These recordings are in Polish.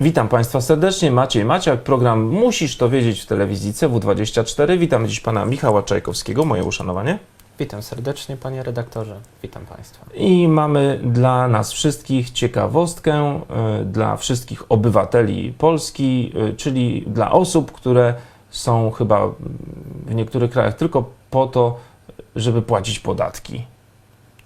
Witam Państwa serdecznie, Maciej Maciak, program Musisz to wiedzieć w telewizji CW24. Witam dziś Pana Michała Czajkowskiego, moje uszanowanie. Witam serdecznie, panie redaktorze. Witam państwa. I mamy dla nas wszystkich ciekawostkę, y, dla wszystkich obywateli Polski, y, czyli dla osób, które są chyba w niektórych krajach tylko po to, żeby płacić podatki.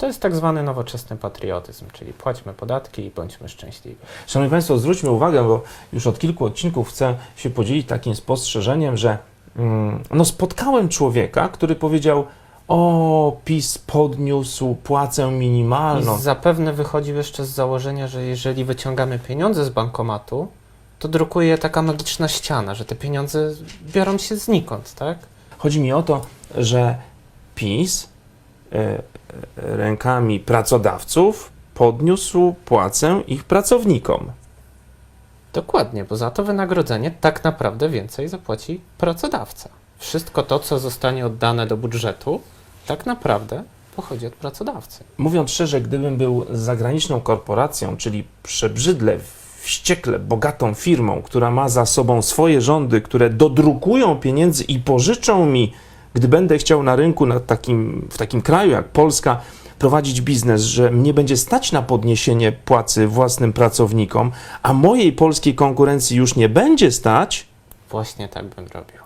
To jest tak zwany nowoczesny patriotyzm, czyli płaćmy podatki i bądźmy szczęśliwi. Szanowni Państwo, zwróćmy uwagę, bo już od kilku odcinków chcę się podzielić takim spostrzeżeniem, że mm, no, spotkałem człowieka, który powiedział: O, PiS podniósł płacę minimalną. I zapewne wychodził jeszcze z założenia, że jeżeli wyciągamy pieniądze z bankomatu, to drukuje je taka magiczna ściana, że te pieniądze biorą się znikąd, tak? Chodzi mi o to, że PiS rękami pracodawców podniósł płacę ich pracownikom. Dokładnie, bo za to wynagrodzenie tak naprawdę więcej zapłaci pracodawca. Wszystko to, co zostanie oddane do budżetu, tak naprawdę pochodzi od pracodawcy. Mówiąc szczerze, gdybym był zagraniczną korporacją, czyli przebrzydle, wściekle, bogatą firmą, która ma za sobą swoje rządy, które dodrukują pieniędzy i pożyczą mi, gdy będę chciał na rynku na takim, w takim kraju jak Polska prowadzić biznes, że mnie będzie stać na podniesienie płacy własnym pracownikom, a mojej polskiej konkurencji już nie będzie stać, Właśnie tak bym robił.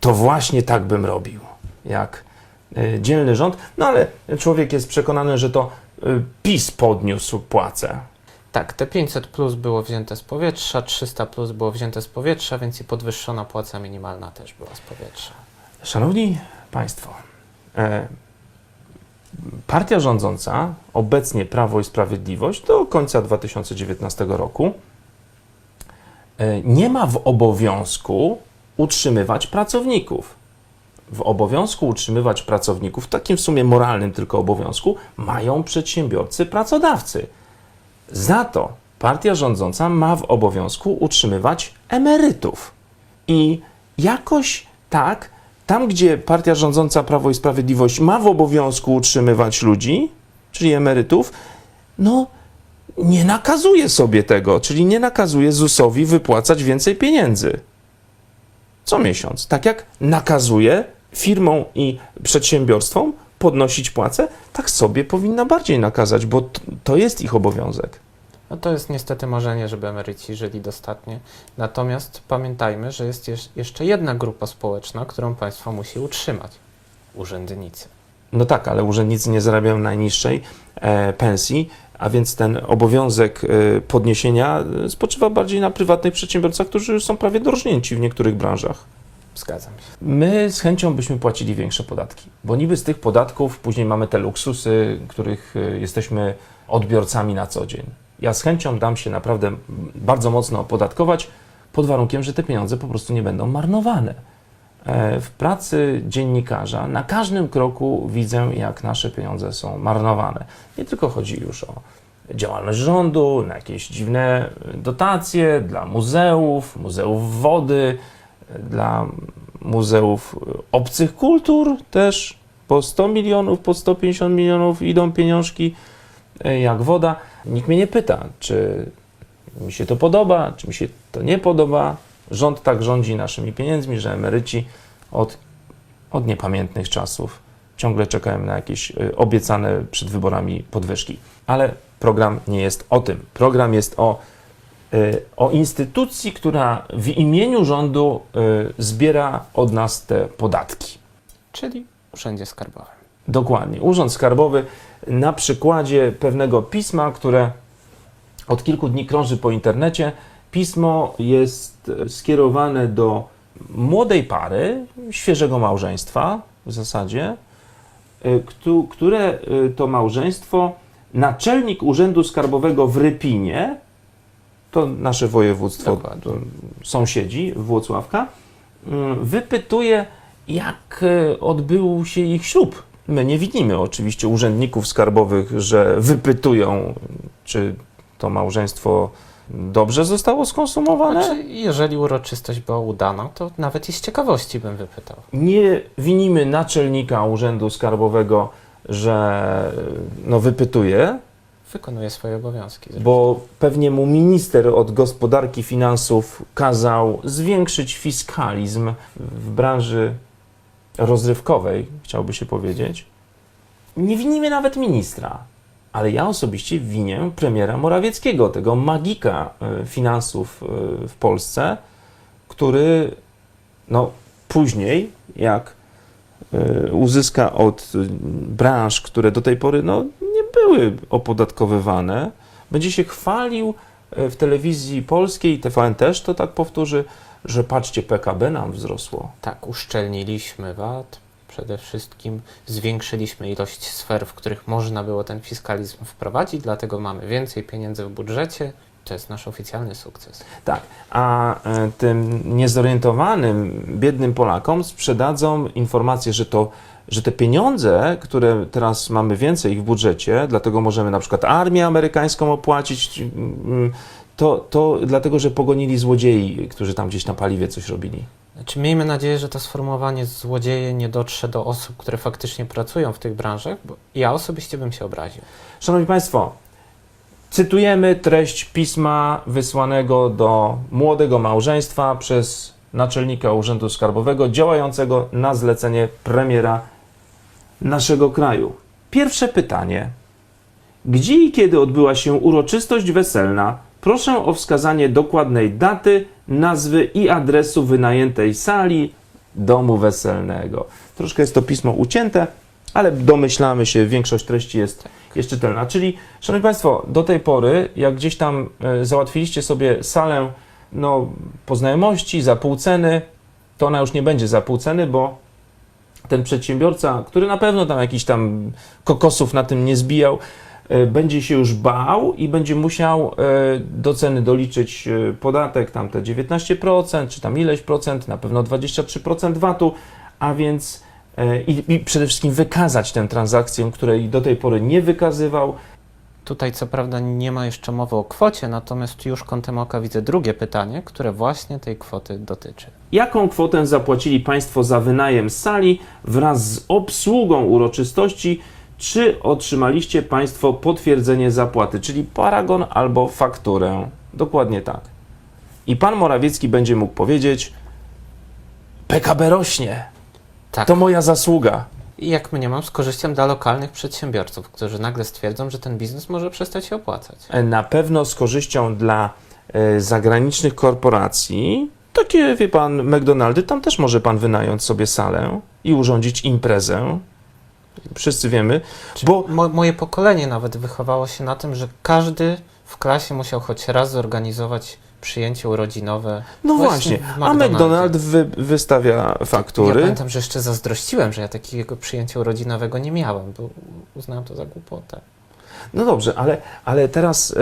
to właśnie tak bym robił, jak y, dzielny rząd. No ale człowiek jest przekonany, że to y, PiS podniósł płacę. Tak, te 500 plus było wzięte z powietrza, 300 plus było wzięte z powietrza, więc i podwyższona płaca minimalna też była z powietrza. Szanowni Państwo, e, partia rządząca, obecnie Prawo i Sprawiedliwość, do końca 2019 roku, e, nie ma w obowiązku utrzymywać pracowników. W obowiązku utrzymywać pracowników, takim w sumie moralnym tylko obowiązku, mają przedsiębiorcy, pracodawcy. Za to partia rządząca ma w obowiązku utrzymywać emerytów. I jakoś tak, tam gdzie partia rządząca Prawo i Sprawiedliwość ma w obowiązku utrzymywać ludzi, czyli emerytów, no nie nakazuje sobie tego, czyli nie nakazuje ZUS-owi wypłacać więcej pieniędzy co miesiąc. Tak jak nakazuje firmom i przedsiębiorstwom podnosić płace, tak sobie powinna bardziej nakazać, bo to jest ich obowiązek. No to jest niestety marzenie, żeby emeryci żyli dostatnie. Natomiast pamiętajmy, że jest jeszcze jedna grupa społeczna, którą państwo musi utrzymać. Urzędnicy. No tak, ale urzędnicy nie zarabiają najniższej e, pensji, a więc ten obowiązek e, podniesienia e, spoczywa bardziej na prywatnych przedsiębiorcach, którzy już są prawie dorżnięci w niektórych branżach. Zgadzam się. My z chęcią byśmy płacili większe podatki, bo niby z tych podatków później mamy te luksusy, których e, jesteśmy odbiorcami na co dzień. Ja z chęcią dam się naprawdę bardzo mocno opodatkować, pod warunkiem, że te pieniądze po prostu nie będą marnowane. E, W pracy dziennikarza na każdym kroku widzę, jak nasze pieniądze są marnowane. Nie tylko chodzi już o działalność rządu, na jakieś dziwne dotacje dla muzeów, muzeów wody, dla muzeów obcych kultur też po 100 milionów, po 150 milionów idą pieniążki e, jak woda. Nikt mnie nie pyta, czy mi się to podoba, czy mi się to nie podoba. Rząd tak rządzi naszymi pieniędzmi, że emeryci od, od niepamiętnych czasów ciągle czekają na jakieś y, obiecane przed wyborami podwyżki. Ale program nie jest o tym. Program jest o, y, o instytucji, która w imieniu rządu y, zbiera od nas te podatki. Czyli urzędzie skarbowym. Dokładnie. Urząd Skarbowy na przykładzie pewnego pisma, które od kilku dni krąży po internecie. Pismo jest e, skierowane do młodej pary, świeżego małżeństwa w zasadzie, e, któ- które e, to małżeństwo naczelnik Urzędu Skarbowego w Rypinie, to nasze województwo, to sąsiedzi Włocławka, mm, wypytuje, jak odbył się ich ślub. My nie widzimy oczywiście urzędników skarbowych, że wypytują, czy to małżeństwo dobrze zostało skonsumowane. Znaczy, jeżeli uroczystość była udana, to nawet i z ciekawości bym wypytał. Nie winimy naczelnika Urzędu Skarbowego, że no, wypytuje. wykonuje swoje obowiązki. Bo pewnie mu minister od gospodarki finansów kazał zwiększyć fiskalizm w branży rozrywkowej, chciałby się powiedzieć. Nie winimy nawet ministra, ale ja osobiście winię premiera Morawieckiego, tego magika e, finansów e, w Polsce, który no, później, jak e, uzyska od branż, które do tej pory no, nie były opodatkowywane, będzie się chwalił w telewizji polskiej, TVN też to tak powtórzy, że patrzcie, PKB nam wzrosło. Tak, uszczelniliśmy VAT, przede wszystkim zwiększyliśmy ilość sfer, w których można było ten fiskalizm wprowadzić, dlatego mamy więcej pieniędzy w budżecie. To jest nasz oficjalny sukces. Tak, a e, tym niezorientowanym, biednym Polakom sprzedadzą informację, że to że te pieniądze, które teraz mamy więcej ich w budżecie, dlatego możemy na przykład armię amerykańską opłacić, mm, to, to dlatego, że pogonili złodziei, którzy tam gdzieś na paliwie coś robili. Znaczy, miejmy nadzieję, że to sformułowanie złodzieje nie dotrze do osób, które faktycznie pracują w tych branżach, bo ja osobiście bym się obraził. Szanowni Państwo, cytujemy treść pisma wysłanego do młodego małżeństwa przez naczelnika Urzędu Skarbowego działającego na zlecenie premiera naszego kraju. Pierwsze pytanie. Gdzie i kiedy odbyła się uroczystość weselna? Proszę o wskazanie dokładnej daty, nazwy i adresu wynajętej sali domu weselnego. Troszkę jest to pismo ucięte, ale domyślamy się, większość treści jest, czytelna. Czyli, Szanowni Państwo, do tej pory, jak gdzieś tam e, załatwiliście sobie salę no, po znajomości, za pół ceny, to ona już nie będzie za pół ceny, bo ten przedsiębiorca, który na pewno tam jakiś tam kokosów na tym nie zbijał, będzie się już bał i będzie musiał e, do ceny doliczyć e, podatek, tam te 19%, czy tam ileś procent, na pewno 23% VAT-u, a więc e, i, i przede wszystkim wykazać tę transakcję, której do tej pory nie wykazywał. Tutaj co prawda nie ma jeszcze mowy o kwocie, natomiast już kątem oka widzę drugie pytanie, które właśnie tej kwoty dotyczy. Jaką kwotę zapłacili Państwo za wynajem sali wraz z obsługą uroczystości? Czy otrzymaliście Państwo potwierdzenie zapłaty, czyli paragon albo fakturę? Dokładnie tak. I Pan Morawiecki będzie mógł powiedzieć: PKB rośnie, Tak. to moja zasługa. I jak mniemam, z korzyścią dla lokalnych przedsiębiorców, którzy nagle stwierdzą, że ten biznes może przestać się opłacać. Na pewno z korzyścią dla e, zagranicznych korporacji. Takie, wie pan, McDonaldy, tam też może pan wynająć sobie salę i urządzić imprezę. Wszyscy wiemy, Czy bo mo moje pokolenie nawet wychowało się na tym, że każdy w klasie musiał choć raz zorganizować przyjęcie urodzinowe. no właśnie, a McDonaldzie. McDonald wy, wystawia Ja faktury. pamiętam, że jeszcze zazdrościłem, że ja takiego przyjęcia urodzinowego nie miałem, bo uznałem to za głupotę. No dobrze, ale, ale teraz e,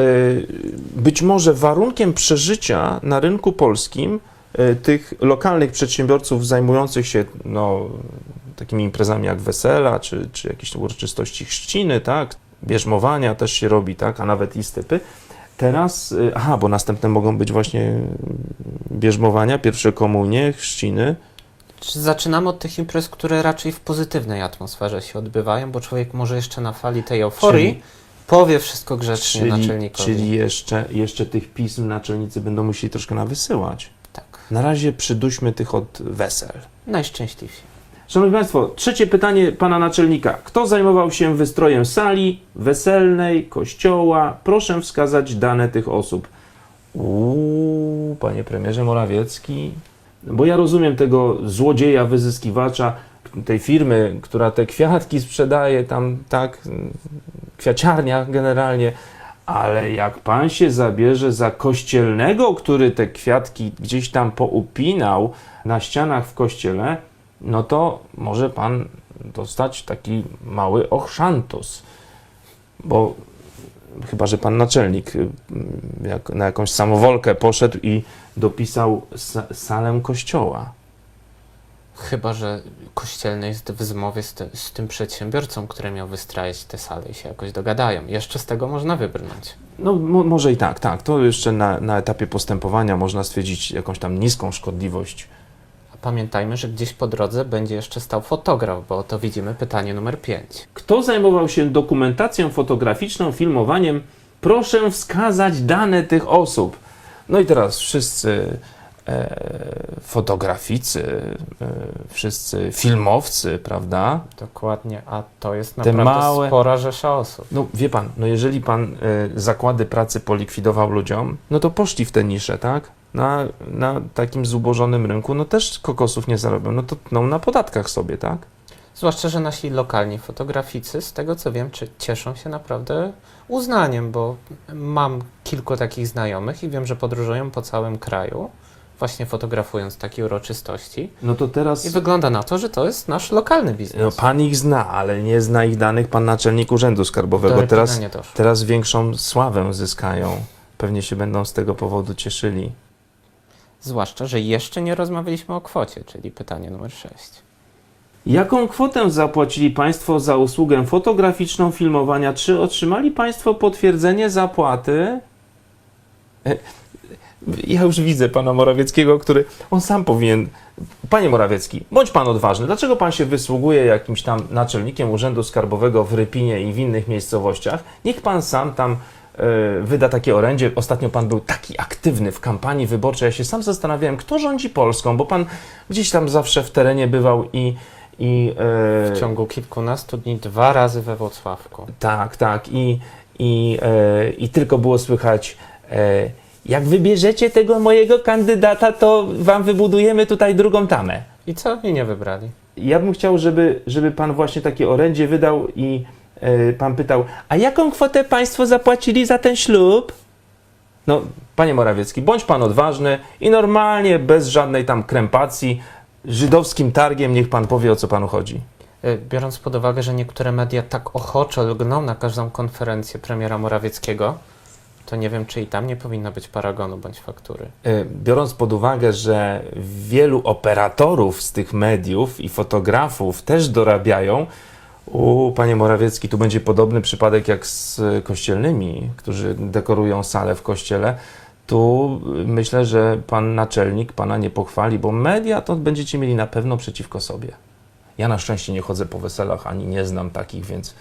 być może warunkiem przeżycia na rynku polskim e, tych lokalnych przedsiębiorców zajmujących się no, takimi imprezami jak wesela, czy, czy jakieś uroczystości chrzciny, tak, bierzmowania też się robi, tak, a nawet i stypy. Teraz, e, aha, bo następne mogą być właśnie mm, bierzmowania, pierwsze komunie, chrzciny. Czy zaczynamy od tych imprez, które raczej w pozytywnej atmosferze się odbywają, bo człowiek może jeszcze na fali tej euforii Czyli- powie wszystko grzecznie Czyli, naczelnikowi. czyli jeszcze, jeszcze tych pism naczelnicy będą musieli troszkę nawysyłać. Tak, Na razie przyduśmy tych od wesel. najszczęśliwsi. Szanowni Państwo, trzecie pytanie pana naczelnika. Kto zajmował się wystrojem sali weselnej, kościoła? Proszę wskazać dane tych osób. Uuu, panie premierze Morawiecki. Bo ja rozumiem tego złodzieja, wyzyskiwacza tej firmy, która te kwiatki sprzedaje tam, tak, kwiaciarnia generalnie. Ale jak pan się zabierze za kościelnego, który te kwiatki gdzieś tam poupinał na ścianach w kościele, no to może pan dostać taki mały ochrzantus. Bo chyba, że pan naczelnik y, jak, na jakąś samowolkę poszedł i dopisał sa, salę kościoła. Chyba, że kościelny jest w zmowie z, ty, z tym przedsiębiorcą, który miał wystrajać te sale i się jakoś dogadają. Jeszcze z tego można wybrnąć. No mo, może i tak, tak. To jeszcze na, na etapie postępowania można stwierdzić jakąś tam niską szkodliwość. Pamiętajmy, że gdzieś po drodze będzie jeszcze stał fotograf, bo to widzimy pytanie numer 5. Kto zajmował się dokumentacją fotograficzną, filmowaniem? Proszę wskazać dane tych osób. No i teraz wszyscy e, fotograficy, e, wszyscy filmowcy, prawda? Dokładnie, a to jest Te naprawdę małe- spora rzesza osób. No wie pan, no jeżeli pan e, zakłady pracy polikwidował ludziom, no to poszli w tę niszę, tak? Na, na takim zubożonym rynku, no też kokosów nie zarobią, no to tną na podatkach sobie, tak? Zwłaszcza, że nasi lokalni fotograficy, z tego co wiem, czy cieszą się naprawdę uznaniem, bo mam kilku takich znajomych i wiem, że podróżują po całym kraju, właśnie fotografując takie uroczystości. No to teraz... I wygląda na to, że to jest nasz lokalny biznes. No pan ich zna, ale nie zna ich danych pan naczelnik Urzędu Skarbowego. Teraz, teraz większą sławę zyskają. Pewnie się będą z tego powodu cieszyli. Zwłaszcza, że jeszcze nie rozmawialiśmy o kwocie, czyli pytanie numer 6. Jaką kwotę zapłacili Państwo za usługę fotograficzną filmowania? Czy otrzymali Państwo potwierdzenie zapłaty? E, Ja już widzę pana Morawieckiego, który on sam powinien. Panie Morawiecki, bądź pan odważny. Dlaczego pan się wysługuje jakimś tam naczelnikiem Urzędu Skarbowego w Rypinie i w innych miejscowościach? Niech pan sam tam wyda takie orędzie. Ostatnio pan był taki aktywny w kampanii wyborczej. Ja się sam zastanawiałem, kto rządzi Polską, bo pan gdzieś tam zawsze w terenie bywał i. i e, W ciągu kilkunastu dni dwa razy we Włocławku. tak, tak. I, i, e, i tylko było słychać, e, jak wybierzecie tego mojego kandydata, to wam wybudujemy tutaj drugą tamę. I co? I nie wybrali. Ja bym chciał, żeby, żeby pan właśnie takie orędzie wydał i e, pan pytał, a jaką kwotę państwo zapłacili za ten ślub? No, panie Morawiecki, bądź pan odważny i normalnie, bez żadnej tam krępacji, żydowskim targiem niech pan powie, o co panu chodzi. Y, Biorąc pod uwagę, że niektóre media tak ochoczo lgną na każdą konferencję premiera Morawieckiego, to nie wiem, czy i tam nie powinno być paragonu bądź faktury. E, Biorąc pod uwagę, że wielu operatorów z tych mediów i fotografów też dorabiają, u panie Morawiecki, tu będzie podobny przypadek jak z kościelnymi, którzy dekorują salę w kościele. Tu myślę, że pan naczelnik pana nie pochwali, bo media to będziecie mieli na pewno przeciwko sobie. Ja na szczęście nie chodzę po weselach ani nie znam takich, więc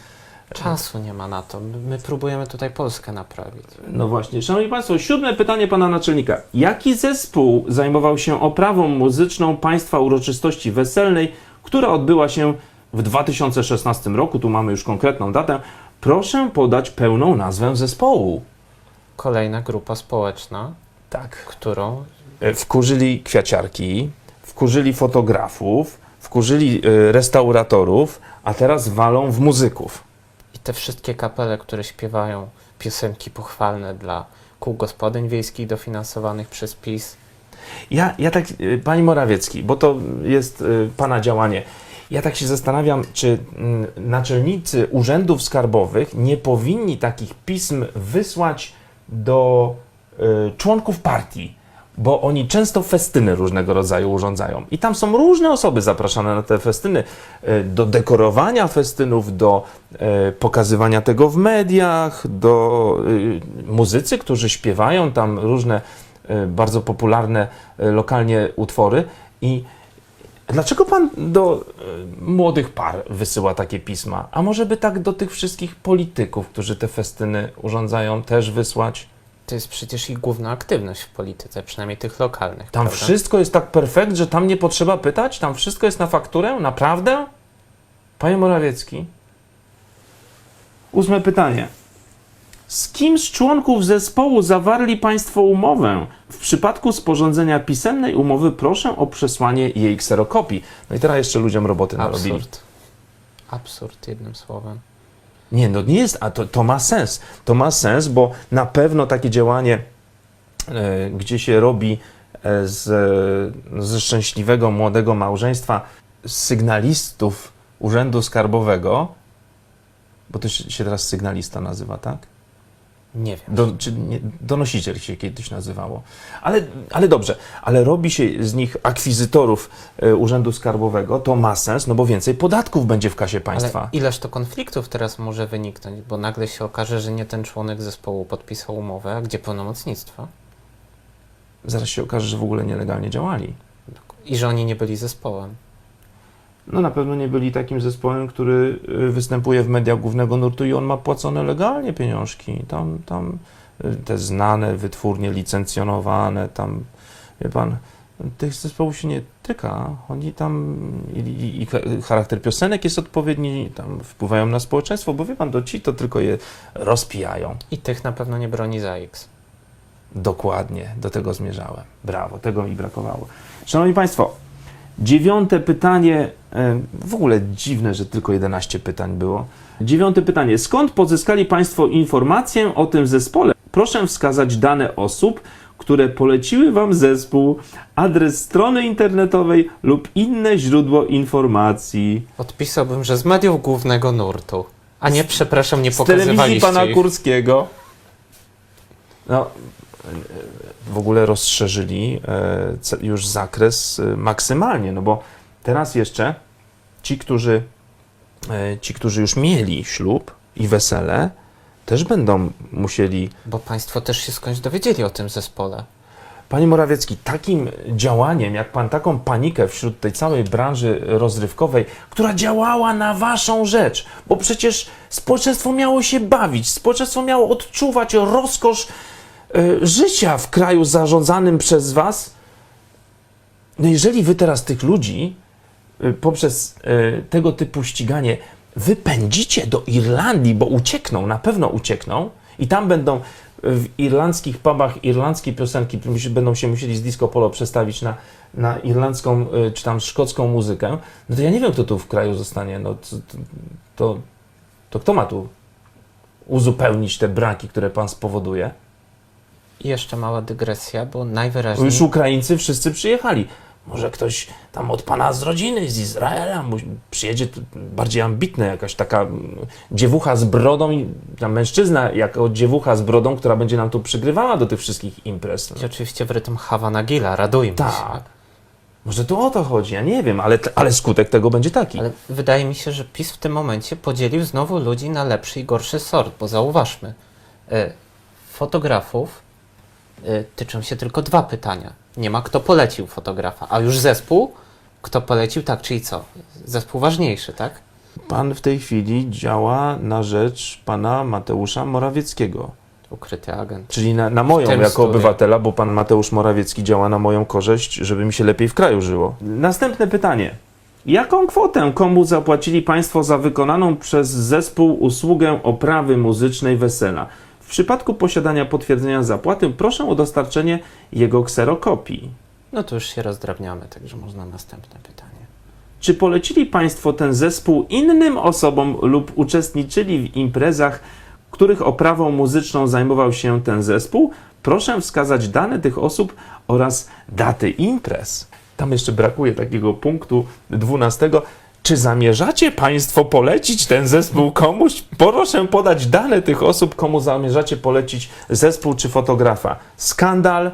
Czasu nie ma na to. My, my próbujemy tutaj Polskę naprawić. No właśnie. Szanowni Państwo, siódme pytanie pana naczelnika. Jaki zespół zajmował się oprawą muzyczną państwa uroczystości weselnej, która odbyła się w 2016 roku? Tu mamy już konkretną datę. Proszę podać pełną nazwę zespołu. Kolejna grupa społeczna, Tak. którą E, Wkurzyli kwiaciarki, wkurzyli fotografów, wkurzyli e, restauratorów, a teraz walą w muzyków. i te wszystkie kapele, które śpiewają piosenki pochwalne dla kół gospodyń wiejskich dofinansowanych przez PiS. Ja, ja tak, y, Panie Morawiecki, bo to jest y, Pana działanie. Ja tak się zastanawiam, czy mm, naczelnicy urzędów skarbowych nie powinni takich pism wysłać do y, członków partii, bo oni często festyny różnego rodzaju urządzają. I tam są różne osoby zapraszane na te festyny, y, do dekorowania festynów, do y, pokazywania tego w mediach, do muzycy, którzy śpiewają tam różne bardzo popularne lokalnie utwory. I dlaczego pan do y, młodych par wysyła takie pisma? A może by tak do tych wszystkich polityków, którzy te festyny urządzają, też wysłać? To jest przecież ich główna aktywność w polityce, przynajmniej tych lokalnych. Tam prawda? wszystko jest tak perfekt, że tam nie potrzeba pytać? Tam wszystko jest na fakturę? Naprawdę? Panie Morawiecki? Ósme pytanie. Z kim z członków zespołu zawarli Państwo umowę? W przypadku sporządzenia pisemnej umowy proszę o przesłanie jej kserokopii. No i teraz jeszcze ludziom roboty narobili. Absurd. Absurd, jednym słowem. Nie, no nie jest, a to, to ma sens. To ma sens, bo na pewno takie działanie, e, gdzie się robi e, z, ze szczęśliwego młodego małżeństwa sygnalistów Urzędu Skarbowego, bo to się się teraz sygnalista nazywa, tak? Nie wiem. Do, czy nie, donosiciel się kiedyś nazywało. Ale, ale dobrze, ale robi się z nich akwizytorów e, Urzędu Skarbowego, to ma sens, no bo więcej podatków będzie w kasie państwa. Ale ileż to konfliktów teraz może wyniknąć, bo nagle się okaże, że nie ten członek zespołu podpisał umowę, a gdzie pełnomocnictwo? Zaraz się okaże, że w ogóle nielegalnie działali. I że oni nie byli zespołem. No na pewno nie byli takim zespołem, który y, występuje w mediach głównego nurtu i on ma płacone legalnie pieniążki. Tam, tam y, te znane wytwórnie, licencjonowane, tam, wie pan, tych zespołów się nie tyka. Oni tam, i, i, i charakter piosenek jest odpowiedni, tam wpływają na społeczeństwo, bo wie pan, to ci to tylko je rozpijają. I tych na pewno nie broni za X. Dokładnie, do tego zmierzałem. Brawo, tego mi brakowało. Szanowni Państwo, dziewiąte pytanie, e, w ogóle dziwne, że tylko 11 pytań było. Dziewiąte pytanie, skąd pozyskali Państwo informację o tym zespole? Proszę wskazać dane osób, które poleciły Wam zespół, adres strony internetowej lub inne źródło informacji. Odpisałbym, że z mediów głównego nurtu. A nie, przepraszam, nie Z telewizji pokazywaliście pana ich. Kurskiego. No, w ogóle rozszerzyli e, już zakres e, maksymalnie, no bo teraz jeszcze ci, którzy, e, ci, którzy już mieli ślub i wesele, też będą musieli. Bo państwo też się skądś dowiedzieli o tym zespole. Panie Morawiecki, takim działaniem, jak pan taką panikę wśród tej całej branży rozrywkowej, która działała na waszą rzecz, bo przecież społeczeństwo miało się bawić, społeczeństwo miało odczuwać rozkosz życia w kraju zarządzanym przez was. No jeżeli wy teraz tych ludzi e, poprzez e, tego typu ściganie wypędzicie do Irlandii, bo uciekną, na pewno uciekną i tam będą w irlandzkich pubach irlandzkie piosenki będą się musieli z disco polo przestawić na, na irlandzką czy tam szkocką muzykę, no to ja nie wiem, kto tu w kraju zostanie. No to, to, to kto ma tu uzupełnić te braki, które pan spowoduje? I jeszcze mała dygresja, bo Bo najwyraźniej... już Ukraińcy wszyscy przyjechali. Może ktoś tam od pana z rodziny, z Izraela, przyjedzie bardziej ambitny, jakaś taka mm, dziewucha z brodą, i tam mężczyzna jako dziewucha z brodą, która będzie nam tu przygrywała do tych wszystkich imprez. I oczywiście w rytm Havana Gila, radujmy się. Tak. Może tu o to chodzi, ja nie wiem, ale, ale skutek tego będzie taki. Ale wydaje mi się, że PiS w tym momencie podzielił znowu ludzi na lepszy i gorszy sort, bo zauważmy, e, fotografów tyczą się tylko dwa pytania. Nie ma kto polecił fotografa, a już zespół, kto polecił, tak, czyli co? Zespół ważniejszy, tak? Pan w tej chwili działa na rzecz pana Mateusza Morawieckiego. Ukryty agent. Czyli na, na moją jako studiu. obywatela, bo pan Mateusz Morawiecki działa na moją korzyść, żeby mi się lepiej w kraju żyło. Następne pytanie. Jaką kwotę komu zapłacili Państwo za wykonaną przez zespół usługę oprawy muzycznej wesela? W przypadku posiadania potwierdzenia zapłaty proszę o dostarczenie jego kserokopii. No to już się rozdrabniamy, także można następne pytanie. Czy polecili Państwo ten zespół innym osobom lub uczestniczyli w imprezach, których oprawą muzyczną zajmował się ten zespół? Proszę wskazać dane tych osób oraz daty imprez. Tam jeszcze brakuje takiego punktu 12. Czy zamierzacie Państwo polecić ten zespół komuś? Proszę podać dane tych osób, komu zamierzacie polecić zespół czy fotografa. Skandal,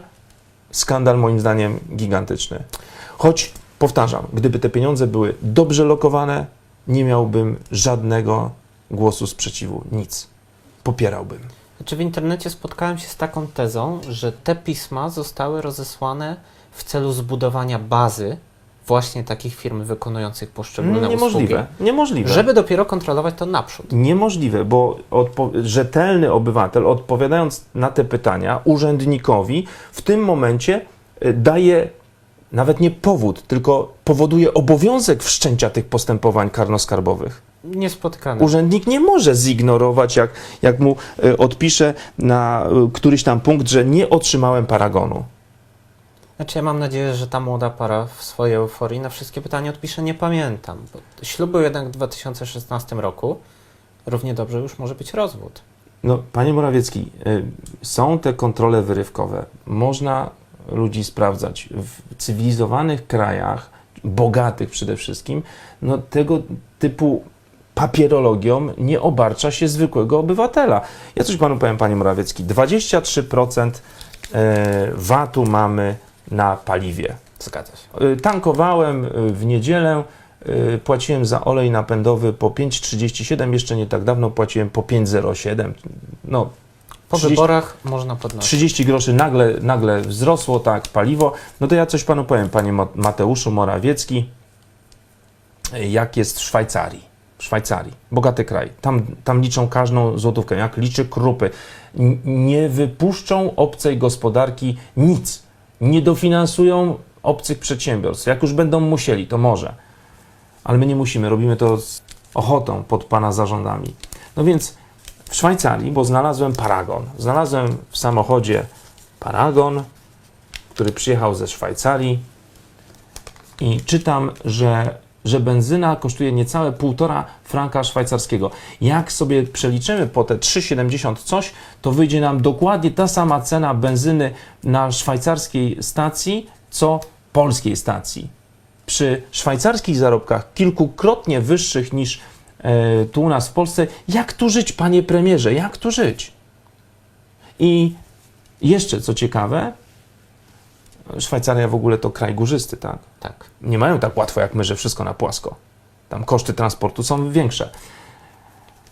skandal moim zdaniem gigantyczny. Choć powtarzam, gdyby te pieniądze były dobrze lokowane, nie miałbym żadnego głosu sprzeciwu. Nic. Popierałbym. Znaczy w internecie spotkałem się z taką tezą, że te pisma zostały rozesłane w celu zbudowania bazy właśnie takich firm wykonujących poszczególne Niemożliwe. usługi, Niemożliwe. żeby dopiero kontrolować to naprzód. Niemożliwe, bo rzetelny obywatel, odpowiadając na te pytania urzędnikowi, w tym momencie y, daje nawet nie powód, tylko powoduje obowiązek wszczęcia tych postępowań karnoskarbowych. Niespotykane. Urzędnik nie może zignorować, jak, jak mu y, odpisze na y, któryś tam punkt, że nie otrzymałem paragonu. Znaczy ja mam nadzieję, że ta młoda para w swojej euforii na wszystkie pytania odpisze nie pamiętam. Bo ślub był jednak w 2016 roku. Równie dobrze już może być rozwód. No, panie Morawiecki, y, są te kontrole wyrywkowe. Można ludzi sprawdzać. W cywilizowanych krajach, bogatych przede wszystkim, no tego typu papierologią nie obarcza się zwykłego obywatela. Ja coś panu powiem, panie Morawiecki. 23% e, VAT-u mamy na paliwie. Zgadza się. Y, Tankowałem y, w niedzielę, y, płaciłem za olej napędowy po 5,37, jeszcze nie tak dawno płaciłem po 5,07. No, Po 30 wyborach można podnosić. 30 groszy nagle, nagle wzrosło, tak, paliwo. No to ja coś panu powiem, panie Mateuszu Morawiecki, jak jest w Szwajcarii. W Szwajcarii, bogaty kraj. Tam, tam liczą każdą złotówkę, jak liczy krupy. N- Nie wypuszczą obcej gospodarki nic. Nie dofinansują obcych przedsiębiorstw. Jak już będą musieli, to może. Ale my nie musimy, robimy to z ochotą pod pana zarządami. No więc w Szwajcarii, bo znalazłem paragon. Znalazłem w samochodzie paragon, który przyjechał ze Szwajcarii i czytam, że, że benzyna kosztuje niecałe półtora franka szwajcarskiego. Jak sobie przeliczymy po te 3,70 coś, to wyjdzie nam dokładnie ta sama cena benzyny na szwajcarskiej stacji, co polskiej stacji. Przy szwajcarskich zarobkach kilkukrotnie wyższych niż e, tu u nas w Polsce, jak tu żyć, panie premierze, jak tu żyć? I jeszcze co ciekawe, Szwajcaria w ogóle to kraj górzysty, tak? Tak. Nie mają tak łatwo jak my, że wszystko na płasko. Tam koszty transportu są większe.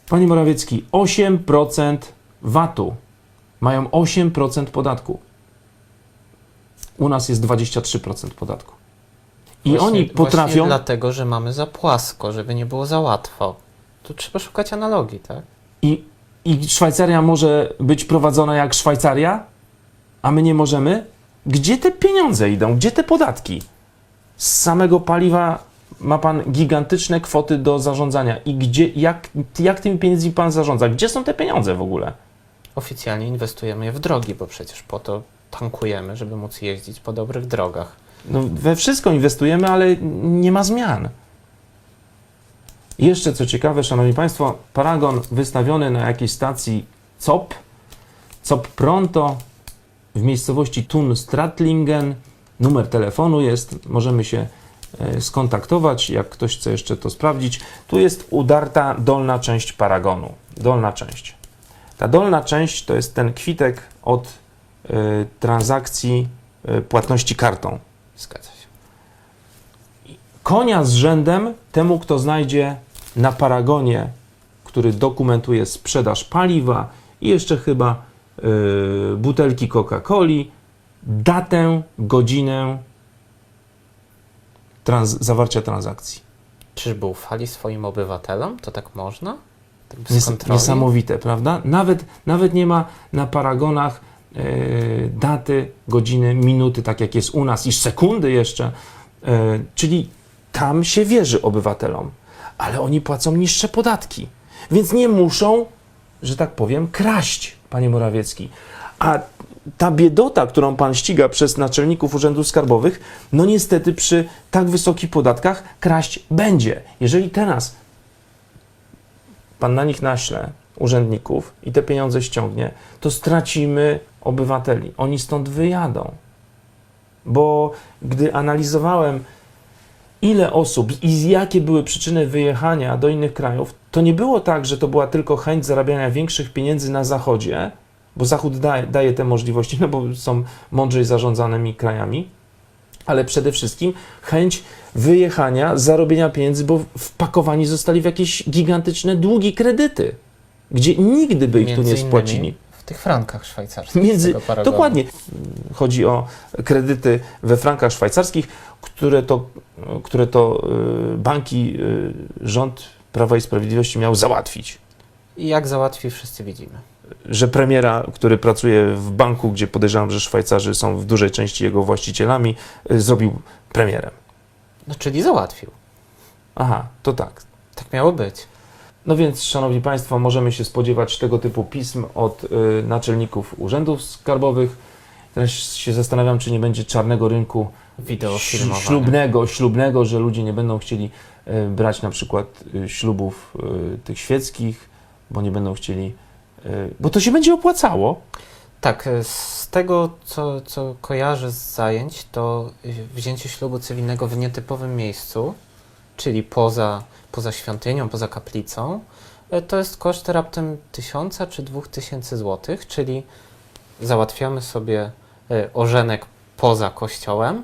Panie Morawiecki, 8% VAT-u. Mają 8% podatku. U nas jest 23% podatku. I Właśnie- oni potrafią. Właśnie dlatego, że mamy za płasko, żeby nie było za łatwo. Tu trzeba szukać analogii, tak? I, I Szwajcaria może być prowadzona jak Szwajcaria, a my nie możemy? Gdzie te pieniądze idą? Gdzie te podatki? Z samego paliwa ma pan gigantyczne kwoty do zarządzania. I gdzie, jak, jak tymi pieniędzmi pan zarządza? Gdzie są te pieniądze w ogóle? Oficjalnie inwestujemy je w drogi, bo przecież po to tankujemy, żeby móc jeździć po dobrych drogach. No, we wszystko inwestujemy, ale nie ma zmian. Jeszcze co ciekawe, Szanowni Państwo, paragon wystawiony na jakiejś stacji COP, COP Pronto w miejscowości Thun Stratlingen. Numer telefonu jest, możemy się e, skontaktować, jak ktoś chce jeszcze to sprawdzić. Tu jest udarta dolna część paragonu. Dolna część. Ta dolna część to jest ten kwitek od e, transakcji e, płatności kartą Zgadza się. konia z rzędem temu, kto znajdzie na paragonie, który dokumentuje sprzedaż paliwa i jeszcze chyba y, butelki Coca-Coli, datę, godzinę trans- zawarcia transakcji. Czyżby ufali swoim obywatelom? To tak można? Tak bez Nies- kontroli? niesamowite, prawda? Nawet, nawet nie ma na paragonach y, daty, godziny, minuty, tak jak jest u nas, i sekundy jeszcze. Y, czyli tam się wierzy obywatelom, ale oni płacą niższe podatki, więc nie muszą, że tak powiem, kraść, panie Morawiecki. A ta biedota, którą pan ściga przez naczelników urzędów skarbowych, no niestety przy tak wysokich podatkach kraść będzie. Jeżeli teraz pan na nich naśle urzędników i te pieniądze ściągnie, to stracimy obywateli. Oni stąd wyjadą. Bo gdy analizowałem, ile osób i jakie były przyczyny wyjechania do innych krajów, to nie było tak, że to była tylko chęć zarabiania większych pieniędzy na Zachodzie, bo Zachód daje, daje te możliwości, no bo są mądrzej zarządzanymi krajami, ale przede wszystkim chęć wyjechania, zarobienia pieniędzy, bo wpakowani zostali w jakieś gigantyczne długi, kredyty, gdzie nigdy by ich tu Między nie innymi spłacili. W tych frankach szwajcarskich. Między, dokładnie. Chodzi o kredyty we frankach szwajcarskich, które to, które to y, banki, y, rząd Prawa i Sprawiedliwości miał załatwić. I jak załatwi, wszyscy widzimy. Że premiera, który pracuje w banku, gdzie podejrzewam, że Szwajcarzy są w dużej części jego właścicielami, y, zrobił premierem. No, czyli załatwił. Aha, to tak. Tak miało być. No więc, Szanowni Państwo, możemy się spodziewać tego typu pism od y, naczelników urzędów skarbowych. Teraz się zastanawiam, czy nie będzie czarnego rynku ślubnego, ślubnego, że ludzie nie będą chcieli brać na przykład y, ślubów y, tych świeckich, bo nie będą chcieli, bo to się będzie opłacało. Tak, e, z tego, co, co kojarzę z zajęć, to wzięcie ślubu cywilnego w nietypowym miejscu, czyli poza, poza świątynią, poza kaplicą, e, to jest koszt raptem 1000 czy 2000 złotych, czyli załatwiamy sobie e, ożenek poza kościołem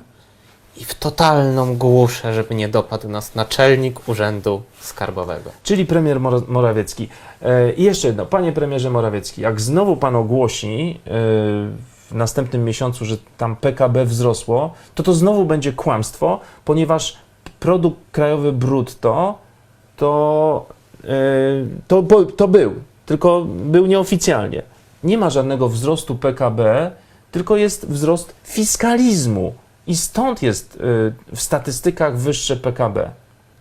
I w totalną głuszę, żeby nie dopadł nas naczelnik Urzędu Skarbowego. czyli premier Mor- Morawiecki. E, I jeszcze jedno, panie premierze Morawiecki, jak znowu pan ogłosi e, w następnym miesiącu, że tam PKB wzrosło, to to znowu będzie kłamstwo, ponieważ produkt krajowy brutto to, e, to, bo- to był, tylko był nieoficjalnie. Nie ma żadnego wzrostu PKB, tylko jest wzrost fiskalizmu. I stąd jest e, w statystykach wyższe PKB.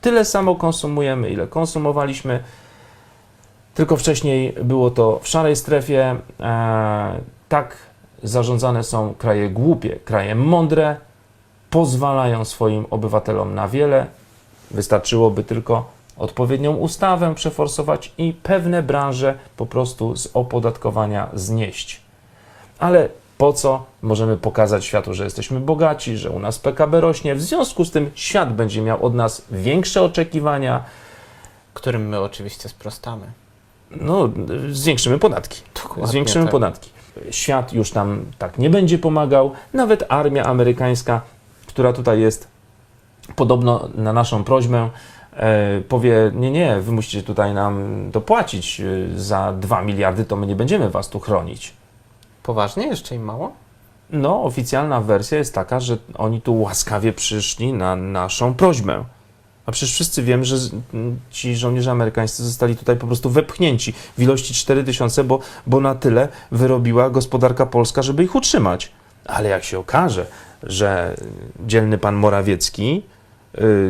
Tyle samo konsumujemy, ile konsumowaliśmy. Tylko wcześniej było to w szarej strefie. E, tak zarządzane są kraje głupie, kraje mądre, pozwalają swoim obywatelom na wiele. Wystarczyłoby tylko odpowiednią ustawę przeforsować i pewne branże po prostu z opodatkowania znieść. Ale po co możemy pokazać światu, że jesteśmy bogaci, że u nas PKB rośnie? W związku z tym świat będzie miał od nas większe oczekiwania, Którym my oczywiście sprostamy. no, zwiększymy podatki. Dokładnie Zwiększymy tak. podatki. Świat już tam tak nie będzie pomagał. Nawet armia amerykańska, która tutaj jest, podobno na naszą prośbę, e, powie: Nie, nie, wy musicie tutaj nam dopłacić e, za 2 miliardy, to my nie będziemy was tu chronić. Poważnie? Jeszcze im mało? No, oficjalna wersja jest taka, że oni tu łaskawie przyszli na naszą prośbę. A przecież wszyscy wiemy, że ci żołnierze amerykańscy zostali tutaj po prostu wepchnięci w ilości 4000, bo, bo na tyle wyrobiła gospodarka polska, żeby ich utrzymać. Ale jak się okaże, że dzielny pan Morawiecki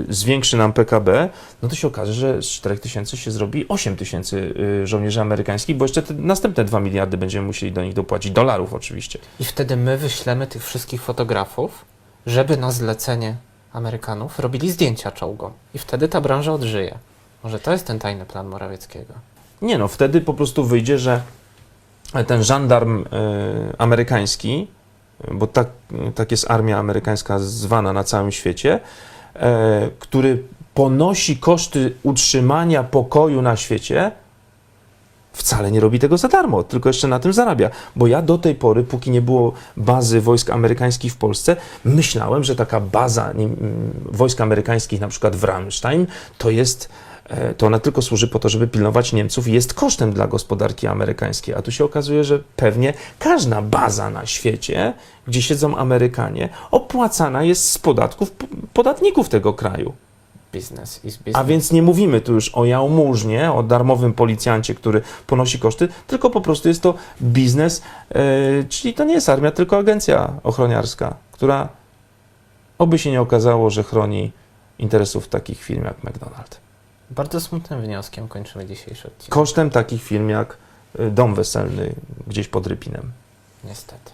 zwiększy nam PKB, no to się okaże, że z 4000 się zrobi 8000 y, żołnierzy amerykańskich, bo jeszcze te następne 2 miliardy będziemy musieli do nich dopłacić, dolarów oczywiście. I wtedy my wyślemy tych wszystkich fotografów, żeby na zlecenie Amerykanów robili zdjęcia czołgom. I wtedy ta branża odżyje. Może to jest ten tajny plan Morawieckiego. Nie no, wtedy po prostu wyjdzie, że ten żandarm e, amerykański, bo tak, tak jest armia amerykańska zwana na całym świecie, który ponosi koszty utrzymania pokoju na świecie, wcale nie robi tego za darmo, tylko jeszcze na tym zarabia. Bo ja do tej pory, póki nie było bazy wojsk amerykańskich w Polsce, myślałem, że taka baza wojsk amerykańskich, na przykład w Ramstein, to jest e, to ona tylko służy po to, żeby pilnować Niemców i jest kosztem dla gospodarki amerykańskiej. A tu się okazuje, że pewnie każda baza na świecie, gdzie siedzą Amerykanie, opłacana jest z podatków podatników tego kraju. Biznes is business. A więc nie mówimy tu już o jałmużnie, o darmowym policjancie, który ponosi koszty, tylko po prostu jest to biznes, e, czyli to nie jest armia, tylko agencja ochroniarska, która oby się nie okazało, że chroni interesów takich firm jak McDonald's. Bardzo smutnym wnioskiem kończymy dzisiejszy odcinek. Kosztem takich firm jak y, Dom Weselny gdzieś pod Rypinem. Niestety.